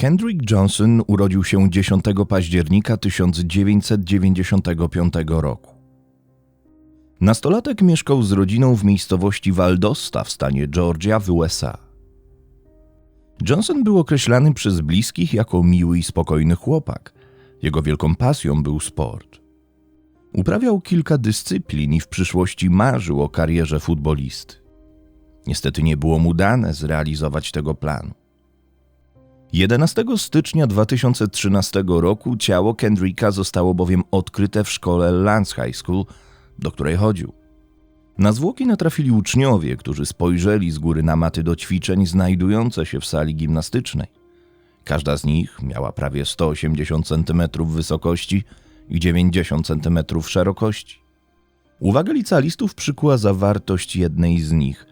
Kendrick Johnson urodził się 10 października 1995 roku. Nastolatek mieszkał z rodziną w miejscowości Valdosta w stanie Georgia w USA. Johnson był określany przez bliskich jako miły i spokojny chłopak. Jego wielką pasją był sport. Uprawiał kilka dyscyplin i w przyszłości marzył o karierze futbolisty. Niestety nie było mu dane zrealizować tego planu. 11 stycznia 2013 roku ciało Kendricka zostało bowiem odkryte w szkole Lance High School, do której chodził. Na zwłoki natrafili uczniowie, którzy spojrzeli z góry na maty do ćwiczeń znajdujące się w sali gimnastycznej. Każda z nich miała prawie 180 cm wysokości i 90 cm szerokości. Uwagę licealistów przykuła zawartość jednej z nich.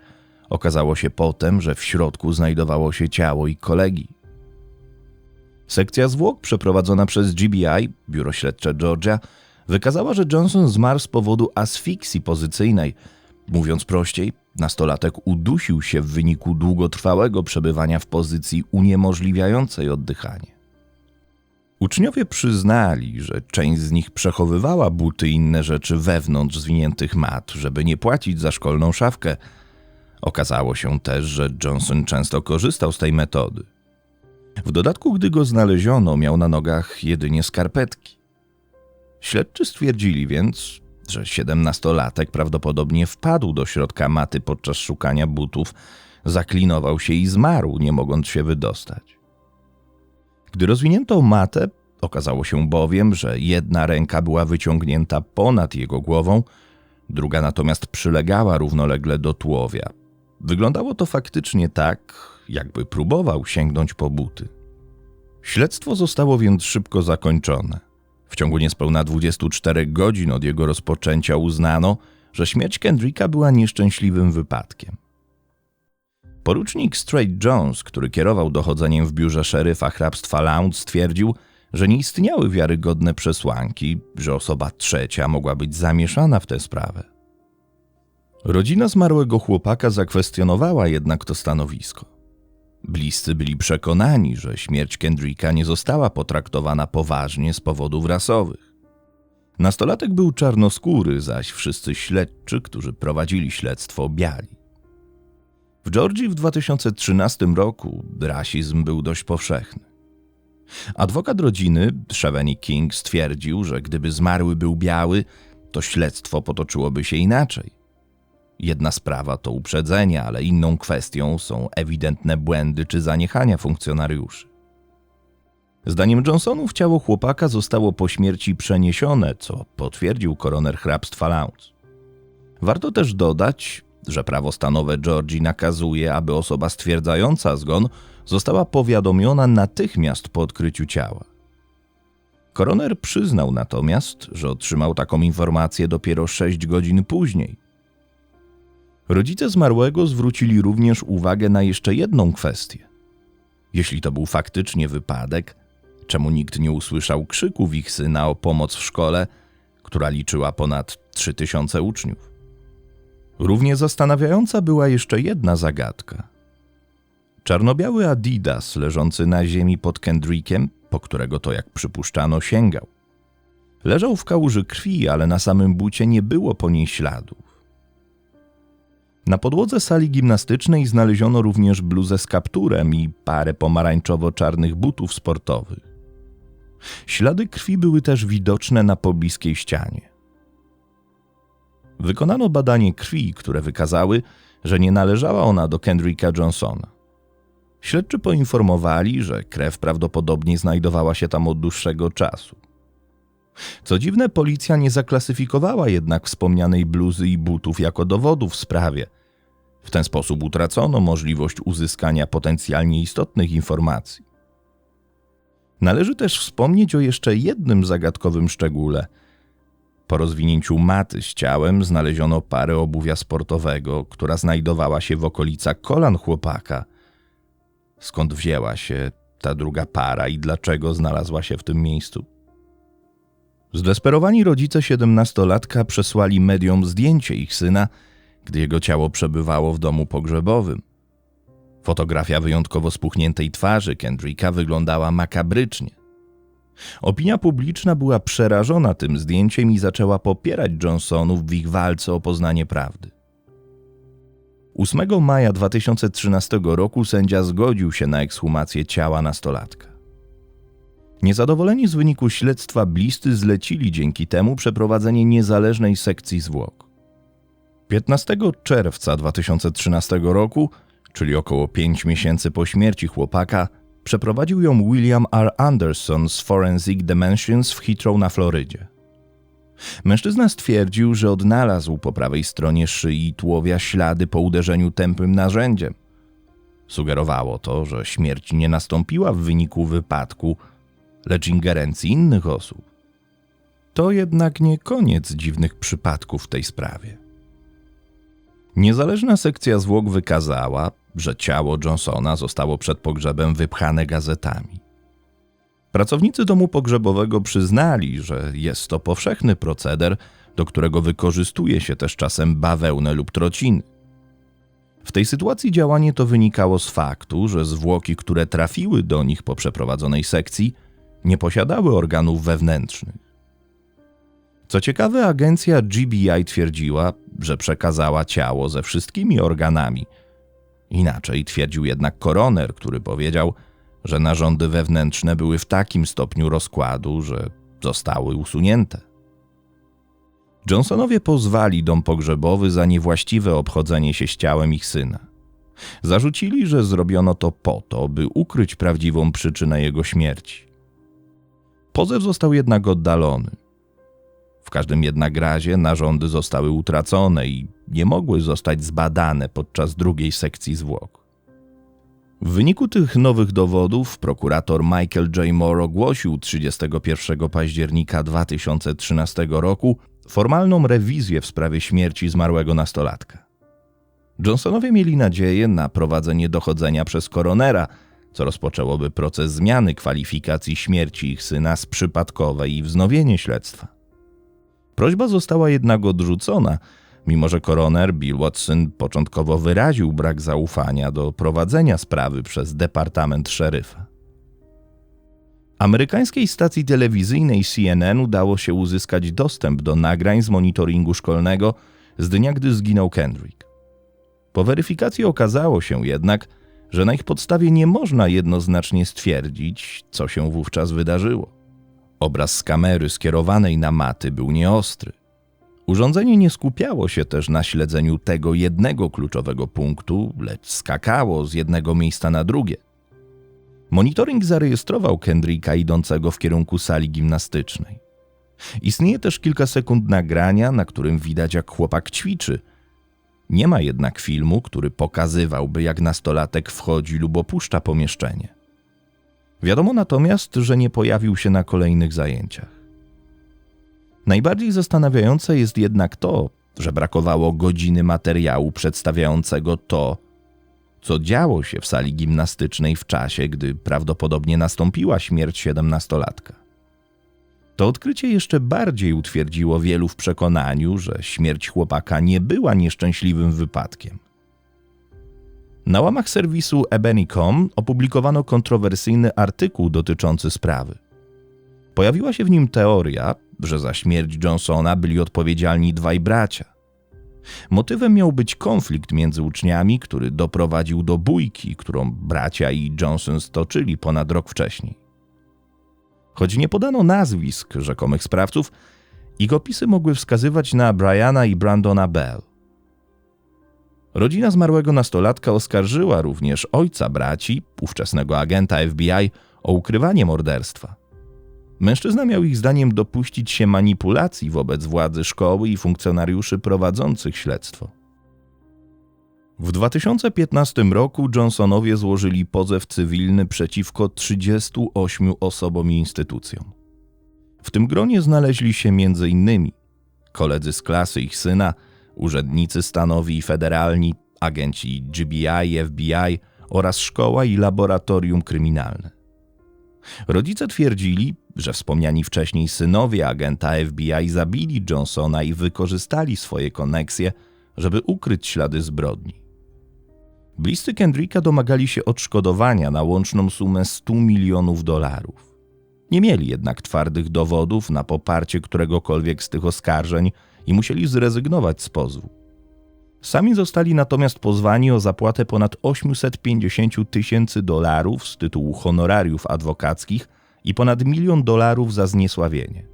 Okazało się potem, że w środku znajdowało się ciało i kolegi. Sekcja zwłok przeprowadzona przez GBI, Biuro Śledcze Georgia, wykazała, że Johnson zmarł z powodu asfiksji pozycyjnej. Mówiąc prościej, nastolatek udusił się w wyniku długotrwałego przebywania w pozycji uniemożliwiającej oddychanie. Uczniowie przyznali, że część z nich przechowywała buty i inne rzeczy wewnątrz zwiniętych mat, żeby nie płacić za szkolną szafkę. Okazało się też, że Johnson często korzystał z tej metody. W dodatku, gdy go znaleziono, miał na nogach jedynie skarpetki. Śledczy stwierdzili więc, że siedemnastolatek prawdopodobnie wpadł do środka maty podczas szukania butów, zaklinował się i zmarł, nie mogąc się wydostać. Gdy rozwinięto matę, okazało się bowiem, że jedna ręka była wyciągnięta ponad jego głową, druga natomiast przylegała równolegle do tułowia. Wyglądało to faktycznie tak, jakby próbował sięgnąć po buty. Śledztwo zostało więc szybko zakończone. W ciągu niespełna 24 godzin od jego rozpoczęcia uznano, że śmierć Kendricka była nieszczęśliwym wypadkiem. Porucznik Straight Jones, który kierował dochodzeniem w biurze szeryfa hrabstwa Lounge, stwierdził, że nie istniały wiarygodne przesłanki, że osoba trzecia mogła być zamieszana w tę sprawę. Rodzina zmarłego chłopaka zakwestionowała jednak to stanowisko. Bliscy byli przekonani, że śmierć Kendricka nie została potraktowana poważnie z powodów rasowych. Nastolatek był czarnoskóry, zaś wszyscy śledczy, którzy prowadzili śledztwo, biali. W Georgii w 2013 roku rasizm był dość powszechny. Adwokat rodziny, Sheveni King, stwierdził, że gdyby zmarły był biały, to śledztwo potoczyłoby się inaczej. Jedna sprawa to uprzedzenia, ale inną kwestią są ewidentne błędy czy zaniechania funkcjonariuszy. Zdaniem Johnsonów ciało chłopaka zostało po śmierci przeniesione, co potwierdził koroner hrabstwa Lowndes. Warto też dodać, że prawo stanowe Georgii nakazuje, aby osoba stwierdzająca zgon została powiadomiona natychmiast po odkryciu ciała. Koroner przyznał natomiast, że otrzymał taką informację dopiero 6 godzin później – Rodzice zmarłego zwrócili również uwagę na jeszcze jedną kwestię. Jeśli to był faktycznie wypadek, czemu nikt nie usłyszał krzyków ich syna o pomoc w szkole, która liczyła ponad 3000 uczniów? Równie zastanawiająca była jeszcze jedna zagadka. Czarnobiały Adidas leżący na ziemi pod Kendrickiem, po którego to, jak przypuszczano, sięgał. Leżał w kałuży krwi, ale na samym bucie nie było po niej śladów. Na podłodze sali gimnastycznej znaleziono również bluzę z kapturem i parę pomarańczowo-czarnych butów sportowych. Ślady krwi były też widoczne na pobliskiej ścianie. Wykonano badanie krwi, które wykazały, że nie należała ona do Kendricka Johnsona. Śledczy poinformowali, że krew prawdopodobnie znajdowała się tam od dłuższego czasu. Co dziwne, policja nie zaklasyfikowała jednak wspomnianej bluzy i butów jako dowodów w sprawie. W ten sposób utracono możliwość uzyskania potencjalnie istotnych informacji. Należy też wspomnieć o jeszcze jednym zagadkowym szczególe. Po rozwinięciu maty z ciałem znaleziono parę obuwia sportowego, która znajdowała się w okolicach kolan chłopaka. Skąd wzięła się ta druga para i dlaczego znalazła się w tym miejscu? Zdesperowani rodzice siedemnastolatka przesłali mediom zdjęcie ich syna, gdy jego ciało przebywało w domu pogrzebowym. Fotografia wyjątkowo spuchniętej twarzy Kendricka wyglądała makabrycznie. Opinia publiczna była przerażona tym zdjęciem i zaczęła popierać Johnsonów w ich walce o poznanie prawdy. 8 maja 2013 roku sędzia zgodził się na ekshumację ciała nastolatka. Niezadowoleni z wyniku śledztwa bliscy zlecili dzięki temu przeprowadzenie niezależnej sekcji zwłok. 15 czerwca 2013 roku, czyli około 5 miesięcy po śmierci chłopaka, przeprowadził ją William R. Anderson z Forensic Dimensions w Heathrow na Florydzie. Mężczyzna stwierdził, że odnalazł po prawej stronie szyi tułowia ślady po uderzeniu tępym narzędziem. Sugerowało to, że śmierć nie nastąpiła w wyniku wypadku, lecz ingerencji innych osób. To jednak nie koniec dziwnych przypadków w tej sprawie. Niezależna sekcja zwłok wykazała, że ciało Johnsona zostało przed pogrzebem wypchane gazetami. Pracownicy domu pogrzebowego przyznali, że jest to powszechny proceder, do którego wykorzystuje się też czasem bawełnę lub trociny. W tej sytuacji działanie to wynikało z faktu, że zwłoki, które trafiły do nich po przeprowadzonej sekcji, nie posiadały organów wewnętrznych. Co ciekawe, agencja GBI twierdziła, że przekazała ciało ze wszystkimi organami. Inaczej twierdził jednak koroner, który powiedział, że narządy wewnętrzne były w takim stopniu rozkładu, że zostały usunięte. Johnsonowie pozwali dom pogrzebowy za niewłaściwe obchodzenie się z ciałem ich syna. Zarzucili, że zrobiono to po to, by ukryć prawdziwą przyczynę jego śmierci. Pozew został jednak oddalony. W każdym jednak razie narządy zostały utracone i nie mogły zostać zbadane podczas drugiej sekcji zwłok. W wyniku tych nowych dowodów prokurator Michael J. Moore ogłosił 31 października 2013 roku formalną rewizję w sprawie śmierci zmarłego nastolatka. Johnsonowie mieli nadzieję na prowadzenie dochodzenia przez koronera, co rozpoczęłoby proces zmiany kwalifikacji śmierci ich syna z przypadkowej i wznowienie śledztwa. Prośba została jednak odrzucona, mimo że koroner Bill Watson początkowo wyraził brak zaufania do prowadzenia sprawy przez Departament Szeryfa. Amerykańskiej stacji telewizyjnej CNN udało się uzyskać dostęp do nagrań z monitoringu szkolnego z dnia, gdy zginął Kendrick. Po weryfikacji okazało się jednak, że na ich podstawie nie można jednoznacznie stwierdzić, co się wówczas wydarzyło. Obraz z kamery skierowanej na maty był nieostry. Urządzenie nie skupiało się też na śledzeniu tego jednego kluczowego punktu, lecz skakało z jednego miejsca na drugie. Monitoring zarejestrował Kendricka idącego w kierunku sali gimnastycznej. Istnieje też kilka sekund nagrania, na którym widać jak chłopak ćwiczy. Nie ma jednak filmu, który pokazywałby jak nastolatek wchodzi lub opuszcza pomieszczenie. Wiadomo natomiast, że nie pojawił się na kolejnych zajęciach. Najbardziej zastanawiające jest jednak to, że brakowało godziny materiału przedstawiającego to, co działo się w sali gimnastycznej w czasie, gdy prawdopodobnie nastąpiła śmierć siedemnastolatka. To odkrycie jeszcze bardziej utwierdziło wielu w przekonaniu, że śmierć chłopaka nie była nieszczęśliwym wypadkiem. Na łamach serwisu Ebony.com opublikowano kontrowersyjny artykuł dotyczący sprawy. Pojawiła się w nim teoria, że za śmierć Johnsona byli odpowiedzialni dwaj bracia. Motywem miał być konflikt między uczniami, który doprowadził do bójki, którą bracia i Johnson stoczyli ponad rok wcześniej. Choć nie podano nazwisk rzekomych sprawców, ich opisy mogły wskazywać na Briana i Brandona Bell. Rodzina zmarłego nastolatka oskarżyła również ojca braci, ówczesnego agenta FBI, o ukrywanie morderstwa. Mężczyzna miał ich zdaniem dopuścić się manipulacji wobec władzy szkoły i funkcjonariuszy prowadzących śledztwo. W 2015 roku Johnsonowie złożyli pozew cywilny przeciwko 38 osobom i instytucjom. W tym gronie znaleźli się m.in. koledzy z klasy ich syna, urzędnicy stanowi i federalni, agenci GBI, FBI oraz szkoła i laboratorium kryminalne. Rodzice twierdzili, że wspomniani wcześniej synowie agenta FBI zabili Johnsona i wykorzystali swoje koneksje, żeby ukryć ślady zbrodni. Bliscy Kendricka domagali się odszkodowania na łączną sumę 100 milionów dolarów. Nie mieli jednak twardych dowodów na poparcie któregokolwiek z tych oskarżeń i musieli zrezygnować z pozwu. Sami zostali natomiast pozwani o zapłatę ponad 850 tysięcy dolarów z tytułu honorariów adwokackich i ponad milion dolarów za zniesławienie.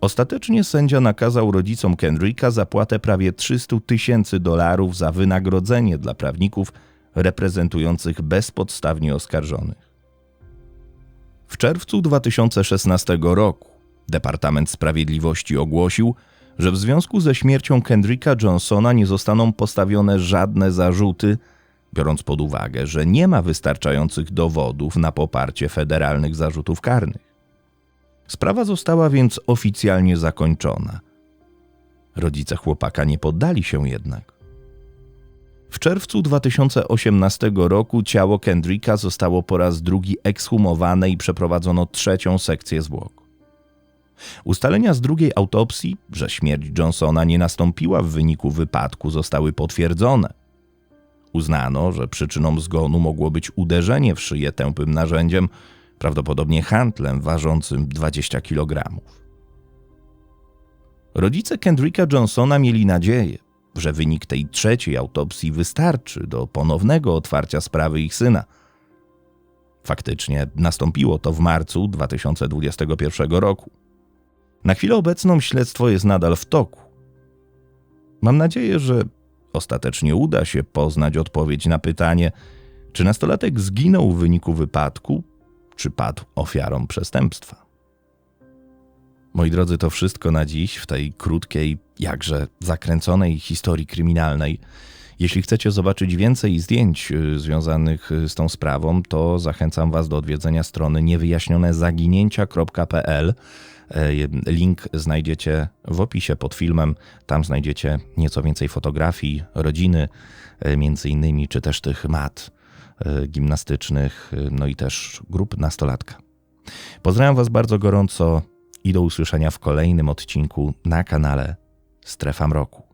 Ostatecznie sędzia nakazał rodzicom Kendricka zapłatę prawie 300 tysięcy dolarów za wynagrodzenie dla prawników reprezentujących bezpodstawnie oskarżonych. W czerwcu 2016 roku Departament Sprawiedliwości ogłosił, że w związku ze śmiercią Kendricka Johnsona nie zostaną postawione żadne zarzuty, biorąc pod uwagę, że nie ma wystarczających dowodów na poparcie federalnych zarzutów karnych. Sprawa została więc oficjalnie zakończona. Rodzice chłopaka nie poddali się jednak. W czerwcu 2018 roku ciało Kendricka zostało po raz drugi ekshumowane i przeprowadzono trzecią sekcję zwłok. Ustalenia z drugiej autopsji, że śmierć Johnsona nie nastąpiła w wyniku wypadku, zostały potwierdzone. Uznano, że przyczyną zgonu mogło być uderzenie w szyję tępym narzędziem, prawdopodobnie handlem ważącym 20 kg. Rodzice Kendricka Johnsona mieli nadzieję, że wynik tej trzeciej autopsji wystarczy do ponownego otwarcia sprawy ich syna. Faktycznie nastąpiło to w marcu 2021 roku. Na chwilę obecną śledztwo jest nadal w toku. Mam nadzieję, że ostatecznie uda się poznać odpowiedź na pytanie, czy nastolatek zginął w wyniku wypadku, czy padł ofiarą przestępstwa. Moi drodzy, to wszystko na dziś w tej krótkiej, jakże zakręconej historii kryminalnej. Jeśli chcecie zobaczyć więcej zdjęć y, związanych y, z tą sprawą, to zachęcam Was do odwiedzenia strony niewyjaśnionezaginięcia.pl. E, link znajdziecie w opisie pod filmem. Tam znajdziecie nieco więcej fotografii rodziny, e, między innymi, czy też tych mat e, gimnastycznych, no i też grup nastolatka. Pozdrawiam Was bardzo gorąco i do usłyszenia w kolejnym odcinku na kanale Strefa Mroku.